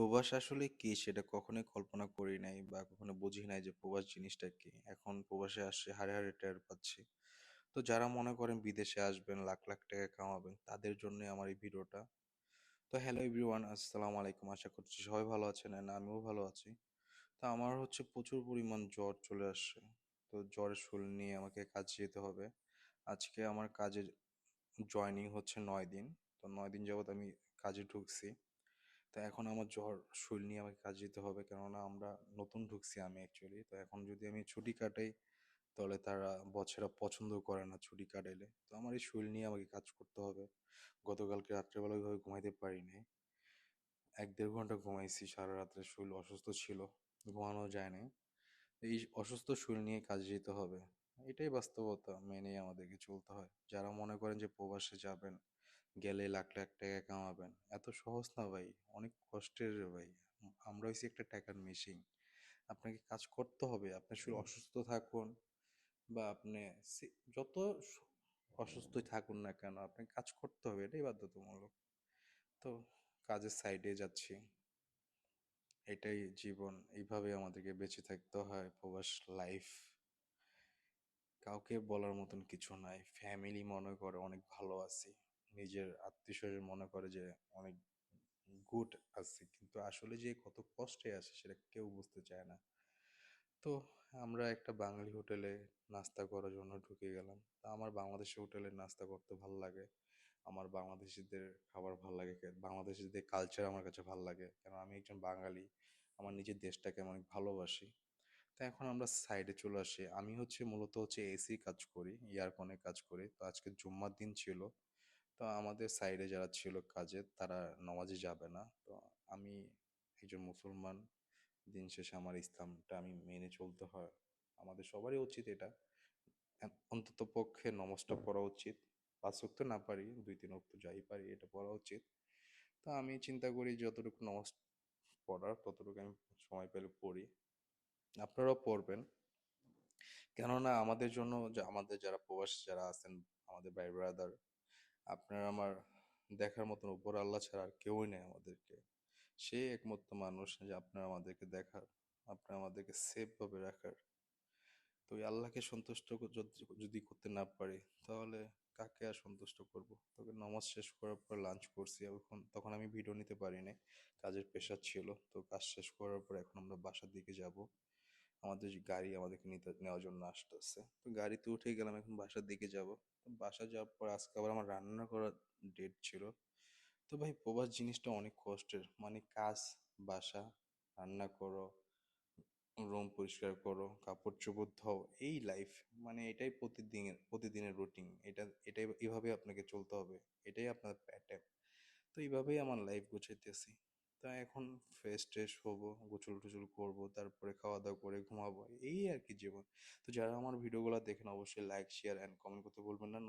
প্রবাস আসলে কি? সেটা কখনোই কল্পনা করি নাই বা কখনো বুঝি নাই যে প্রবাস জিনিসটা কি। এখন প্রবাসে আসছে হাড়ে হাড়ে টের পাচ্ছি। তো যারা মনে করেন বিদেশে আসবেন, লাখ লাখ টাকা কামাবেন, তাদের জন্য আমার এই ভিডিওটা। তো হ্যালো এভরিওয়ান, আসসালামু আলাইকুম। আশা করছি সবাই ভালো আছেন and আমিও ভালো আছি। তো আমার হচ্ছে প্রচুর পরিমাণ জ্বর চলে আসছে। তো জ্বরের শুল নিয়ে আমাকে কাজে যেতে হবে। আজকে আমার কাজে জয়নিং হচ্ছে নয় দিন। তো নয় দিন যাবত আমি কাজে ঢুকছি। তো এখন আমার জ্বর, শরীর নিয়ে আমাকে কাজে যেতে হবে। কেননা আমরা নতুন ঢুকছি আমি অ্যাকচুয়ালি তো এখন যদি আমি ছুটি কাটাই, তাহলে তারা বছেরা পছন্দ করে না ছুটি কাটাইলে। তো আমার এই শরীর নিয়ে আমাকে কাজ করতে হবে। গতকালকে রাত্রেবেলা ওইভাবে ঘুমাইতে পারি নাই এক দেড় ঘণ্টা ঘুমাইছি, সারা রাত্রে শরীর অসুস্থ ছিল, ঘুমানো যায় না এই অসুস্থ শরীর নিয়ে কাজে যেতে হবে। এটাই বাস্তবতা মেনেই আমাদেরকে চলতে হয়। যারা মনে করেন যে প্রবাসে যাবেন গেলে লাখ লাখ টাকা কামাবেন। এত সহজ না ভাই অনেক কষ্টের রে ভাই। আমরা হইছি একটা টাকার মেশিন আপনাকে কাজ করতে হবে আপনি শুধু অসুস্থ থাকুন বা আপনি যত অসুস্থই থাকুন না কেন আপনাকে কাজ করতে হবে এটাই বাধ্যতামূলক। তো কাজের সাইডে যাচ্ছি। এটাই জীবন এইভাবে আমাদেরকে বেঁচে থাকতে হয় প্রবাস লাইফ কাউকে বলার মতন কিছু নাই ফ্যামিলি মনে করে অনেক ভালো আছি। নিজের আত্মীয় স্বজন মনে করে যে অনেক গুড আছি। কিন্তু আসলে যে কত কষ্টে আছে সেটা কেউ বুঝতে চায় না। তো আমরা একটা বাঙালি হোটেলে নাস্তা করার জন্য ঢুকে গেলাম। তা আমার বাংলাদেশি হোটেলে নাস্তা করতে ভালো লাগে। আমার বাংলাদেশিদের খাবার ভালো লাগে। বাংলাদেশিদের কালচার আমার কাছে ভালো লাগে। কারণ আমি একজন বাঙালি, আমার নিজের দেশটাকে আমি অনেক ভালোবাসি। তো এখন আমরা সাইডে চলে আসি। আমি হচ্ছে মূলত হচ্ছে এসি কাজ করি ইয়ারকনে কাজ করি। তো আজকে জুম্মার দিন ছিল। তো আমাদের সাইডে যারা ছিল কাজে, তারা নামাজে যাবে না। তো আমি একজন মুসলমান, দিন শেষে আমার ইসলামটা আমি মেনে চলতে হয়। আমাদের সবারই উচিত এটা। অন্তত পক্ষে নমাজটা পড়া উচিত। পাঁচ ওয়াক্ত না পারি, দুই, তিন ওয়াক্ত যাই পারি, এটা পড়া উচিত। তো আমি চিন্তা করি যতটুকু নমাজ পড়ার, ততটুকু আমি সময় পেলে পড়ি। আপনারাও পড়বেন। কেননা আমাদের জন্য আমাদের যারা প্রবাস যারা আছেন, আমাদের ভাই ব্রাদার আপনার আমার দেখার মতন উপর আল্লাহ ছাড়া আর কেউই নেই আমাদেরকে। সে একমাত্র মানুষ যে আপনার আমাদেরকে দেখার, আপনার আমাদেরকে সেফ ভাবে রাখার। তো ওই আল্লাহকে সন্তুষ্ট যদি করতে না পারি, তাহলে কাকে আর সন্তুষ্ট করব? তোকে নামাজ শেষ করার পর লাঞ্চ করছি এখন, তখন আমি ভিডিও নিতে পারিনি, কাজের প্রেশার ছিল। তো কাজ শেষ করার পর এখন আমরা বাসার দিকে যাব। আমাদের গাড়ি আমাদেরকে নিতে, নেওয়ার জন্য আসতেছে। তো গাড়িতে উঠে গেলাম, এখন বাসার দিকে যাব। বাসা যাওয়ার পর আজকে আবার আমার রান্না করার ডেট ছিল। তো ভাই, প্রবাস জিনিসটা অনেক কষ্টের। মানে কাজ, বাসা, রান্না করো রুম পরিষ্কার করো, কাপড় চোপড় ধোও, এই লাইফ মানে এটাই প্রতিদিনের প্রতিদিনের রুটিন এটা, এটাই এভাবে আপনাকে চলতে হবে। এটাই আপনার প্যাটার্ন তো এইভাবেই আমার লাইফ গুছাইতেছি। তা এখন ফ্রেশ ট্রেশ হব, গোসল টোসল করব, তারপরে খাওয়া দাওয়া করে ঘুমাবো, এই আর কি জীবন। তো যারা আমার ভিডিওগুলো দেখেন, অবশ্যই লাইক শেয়ার অ্যান্ড কমেন্ট করতে বলবেন না।